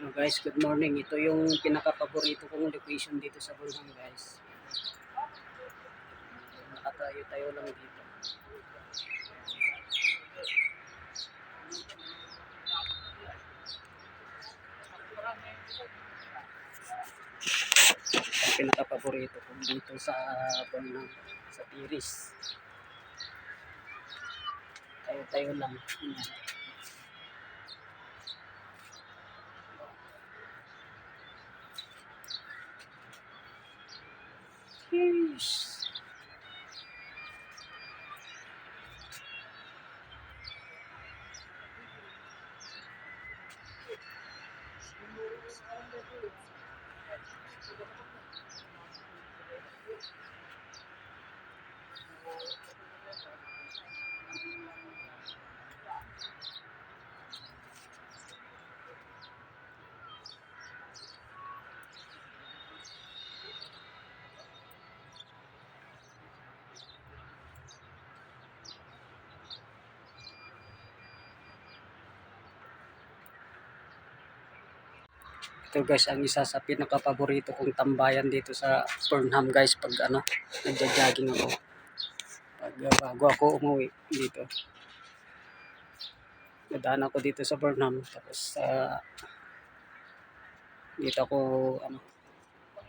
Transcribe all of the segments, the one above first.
Hello guys, good morning. Ito yung pinaka-paborito kong location dito sa Bulhang guys. Nakatayo-tayo lang dito. Ang pinaka-paborito ko dito sa Bulhang, sa Tiris. Tayo-tayo lang. Ayan. Beijos! Ito guys, ang isa sa pinaka-paborito kong tambayan dito sa Burnham guys pag ano, nagja-jogging ako. Pag uh, bago ako umuwi dito. Nadaan ako dito sa Burnham tapos uh, dito ako ano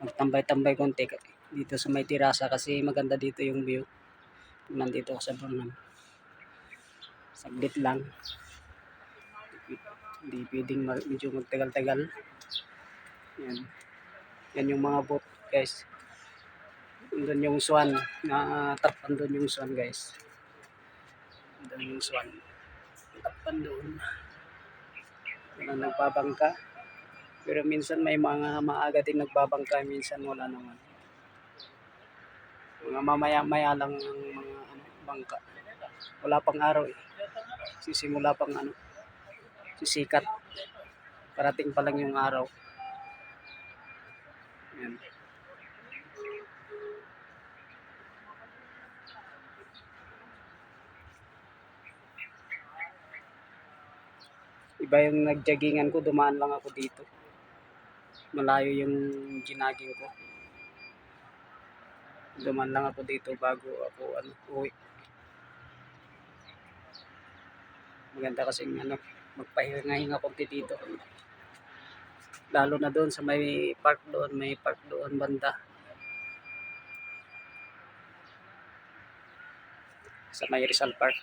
magtambay-tambay konti dito sa may tirasa kasi maganda dito yung view. Nandito ako sa Burnham. Saglit lang. Hindi pwedeng medyo magtagal-tagal. Yan. Yan yung mga boat, guys. Doon yung swan. Na tapan doon yung swan, guys. Doon yung swan. Tapan doon. Wala nagbabangka. Pero minsan may mga maaga din nagbabangka, minsan wala naman. Mga mamaya-maya lang ang mga ano, bangka. Wala pang araw eh. Sisimula pang ano, sisikat. Parating pa lang yung araw. Yan. Iba yung nagjaggingan ko, dumaan lang ako dito. Malayo yung ginaging ko. Dumaan lang ako dito bago ako ano, uwi. Maganda kasing ano, magpahinga-hinga konti dito. Lalo na doon sa may park doon, may park doon banda. Sa may Rizal Park.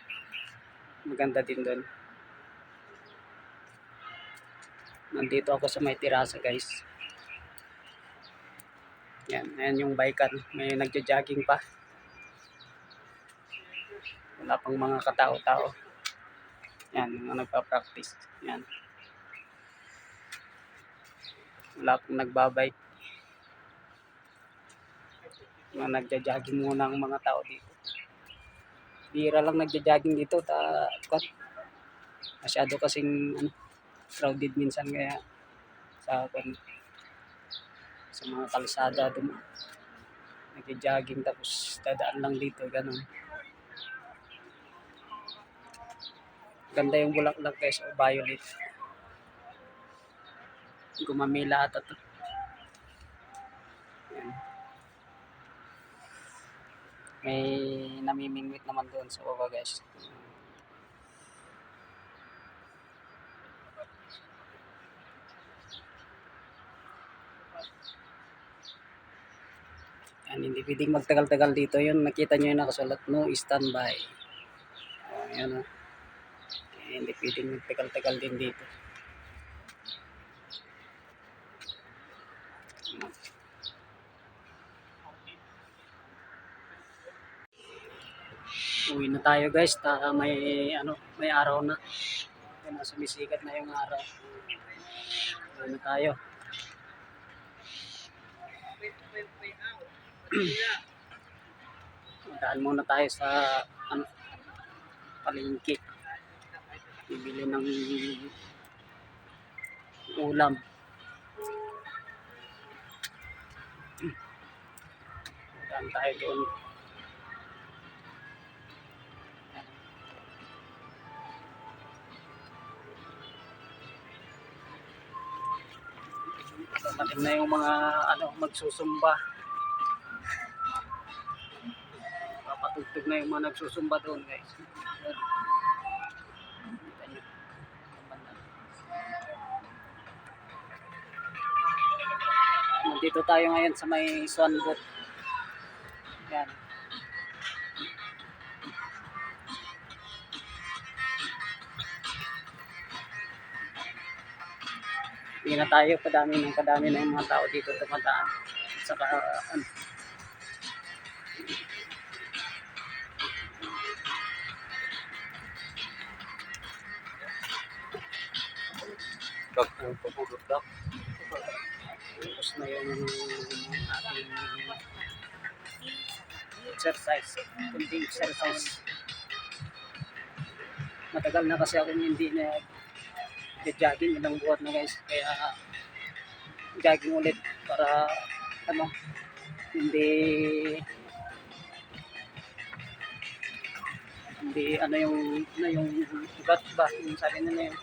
Maganda din doon. Nandito ako sa may terasa guys. Yan, ayan yung bikan. May nagja-jogging pa. Wala pang mga katao-tao. Yan, mga nagpa-practice. Yan. Wala pong nagbabike. Mga nagja-jogging muna ang mga tao dito. Bira lang nagja-jogging dito. Ta, kwan. masyado kasing ano, crowded minsan kaya sa kwan, sa mga kalsada dum nagja-jogging tapos dadaan lang dito ganun ganda yung bulaklak guys o violet gumamila ata to Yan. may namimingwit naman doon sa baba guys Yan, hindi pwedeng magtagal-tagal dito yun. Nakita nyo yung nakasulat, no standby. O, yan o. Kaya hindi pwedeng magtagal-tagal din dito. Uwi na tayo guys. Ta may ano, may araw na. Yan na sumisikat na yung araw. Uwi na tayo. Daan muna tayo sa ano, palengke. Bibili ng ulam. Daan tayo doon. Dumating na yung mga ano magsusumba. Papatugtog na yung mga nagsusumba doon guys. Nandito tayo ngayon sa may Swan Hindi na tayo kadami ng kadami na yung mga tao dito tumataan. Saka ano, Kag pupulot ka. tapos na yung ating exercise. Kundi exercise. Matagal na kasi ako hindi na jogging ilang buwan na guys. Kaya jogging ulit para ano hindi hindi ano yung ano yung ugat ba yung sabi nila yung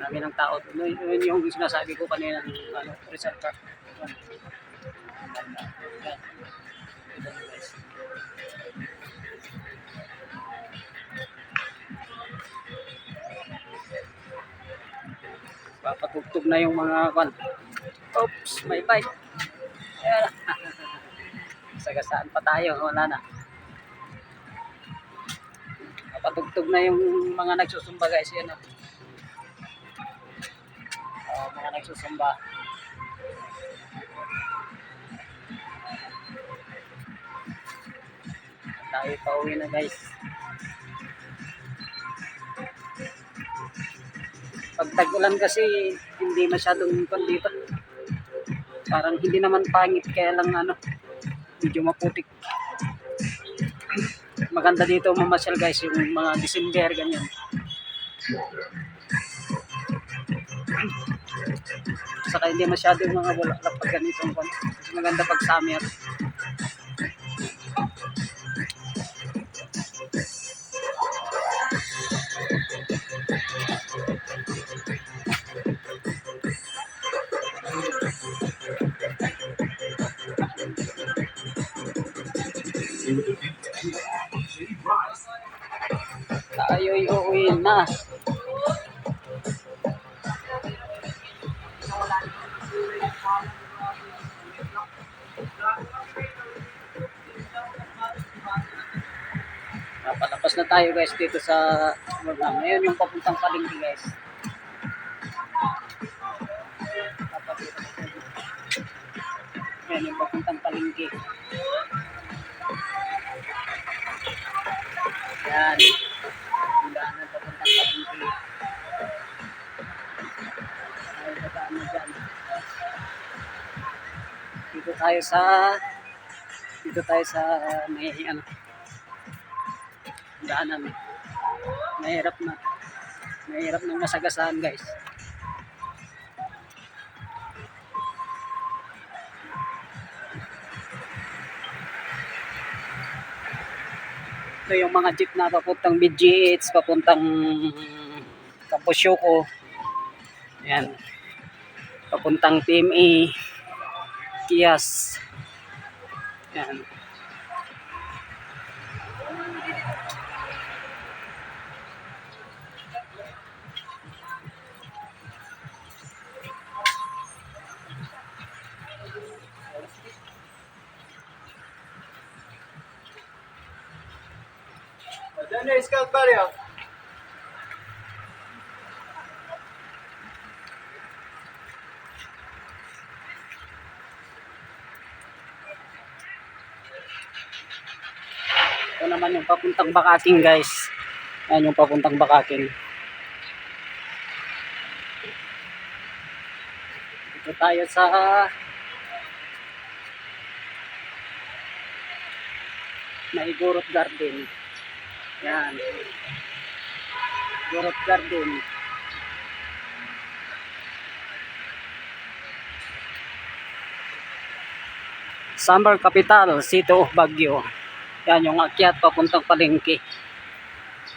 dami ng tao doon. Yun, yun yung sinasabi ko kanina ng ano, Rizal Park. Yan. Yan. Ito na, yung mga kwan. Oops, may bike. Ayan. Sagasaan pa tayo, wala na. Papatugtog na yung mga nagsusumba guys, yan oh. Ah, mga nagsusumba. Tayo pa uwi na guys. Pag tag-ulan kasi hindi masyadong kwan dito. Parang hindi naman pangit kaya lang ano, medyo maputik. Maganda dito mamasyal guys yung mga December ganyan. Saka hindi masyado yung mga bulaklak pag ganitong kwan. Mas maganda pag summer. Tayo'y uuwi na. Napalapas na tayo guys dito sa program. Ngayon yung papuntang palengke guys. Ngayon yung papuntang palengke. Yan. Yung daanan papuntang palengke. Ay, dadaan na dyan. Dito tayo sa dito tayo sa may ano daanan. Mahirap na. Mahirap na masagasaan guys. Ito yung mga jeep na papuntang BGH, papuntang Kapusyoko. Yan. Papuntang TMA. Yes. Yan. Dönüyor, iskat var. Naman yung papuntang Bakaking guys. Yan yung papuntang Bakaking. Dito tayo sa Naigurot Garden. Yan. Gurot Garden. Summer Capital, City of Baguio. Yan yung akyat papuntang palengke.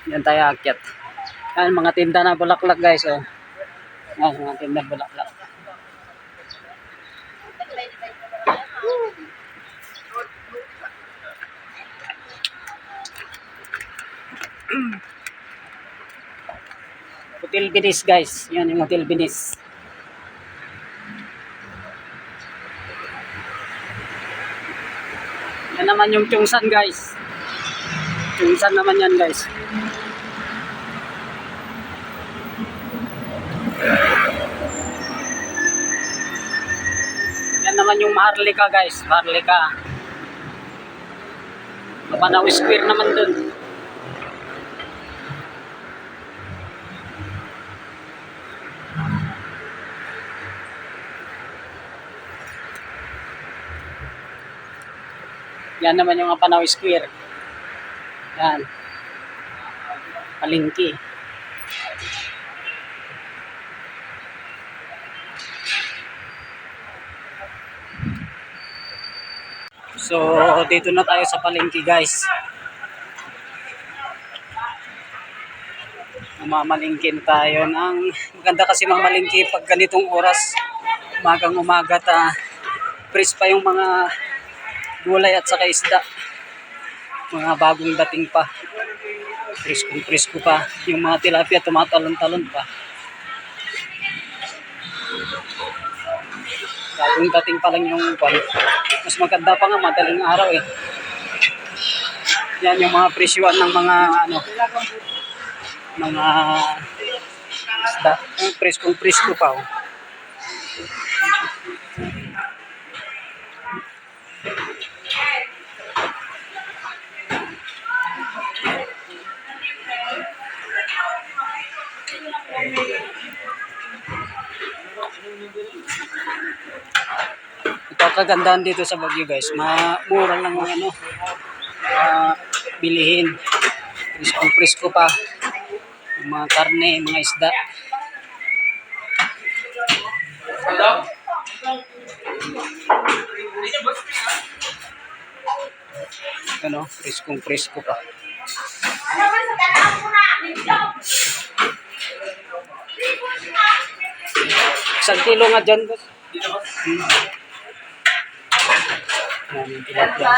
Yan tayo akyat. Yan mga tinda na bulaklak guys oh. Yan, mga tindang bulaklak. Hotel Binis guys. Yan yung Hotel Binis. Yan naman yung Chungsan guys. Chungsan naman yan guys. Yan naman yung Maharlika guys. Maharlika. Mapanaw Square naman dun. Yan naman yung Apanaw Square. Yan. Palingki. So, dito na tayo sa palengke guys. Mamalingkin tayo ng maganda kasi mamalingki pag ganitong oras umagang umaga ta fresh pa yung mga gulay at saka isda. Mga bagong dating pa. Presko presko pa. Yung mga tilapia tumatalon-talon pa. Bagong dating pa lang yung kwan. Mas maganda pa nga madaling araw eh. Yan yung mga presyuan ng mga ano mga isda. Yung preskong presko pa oh. Ang kagandahan dito sa Baguio guys. Mura lang ang ano, ah, bilihin. Priskong prisko pa. Yung mga karne, mga isda. Ano, priskong prisko pa. Isang kilo nga dyan. Hmm. Yung tilapia.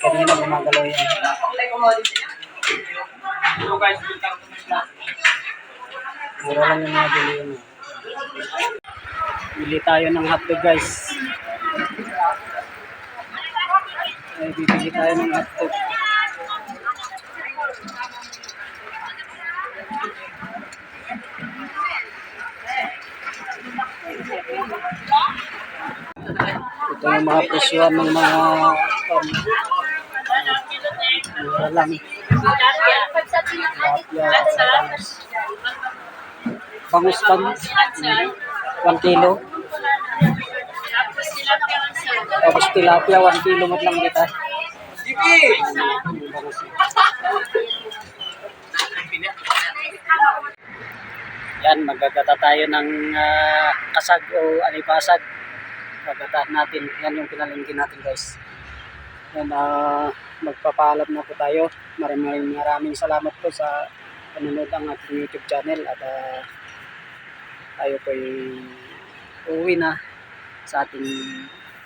Kanina gumagalaw yan. Mura lang yung mga bili yun. Bili tayo ng hotdog guys. Ay, bibili tayo ng hotdog. Ito yung mga presyuan ng mga um, mura lang. Bangus. Bangus. 1 kilo. Tapos tilapia 1 kilo mat lang kita. Bangus. Yan, magagata tayo ng ah, kasag o alipasag. Gagataan natin. Yan yung pinalingkin natin guys. Yan, ah, magpapaalam na po tayo. Maraming maraming salamat po sa panonood ng ating YouTube channel at ah, tayo po uuwi na sa ating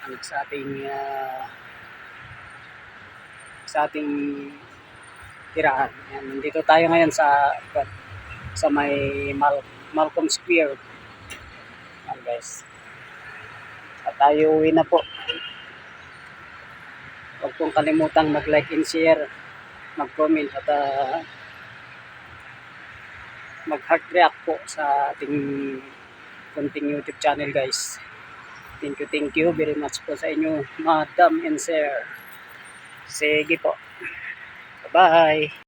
ano, sa ating ah, sa ating tirahan. Yan, nandito tayo ngayon sa sa may Mal Malcolm Square. Yan guys. At tayo uwi na po. Huwag pong kalimutang mag-like and share, mag-comment at ah, mag-heart react po sa ating konting YouTube channel guys. Thank you, thank you very much po sa inyo, Madam and Sir. Sige po. Bye-bye.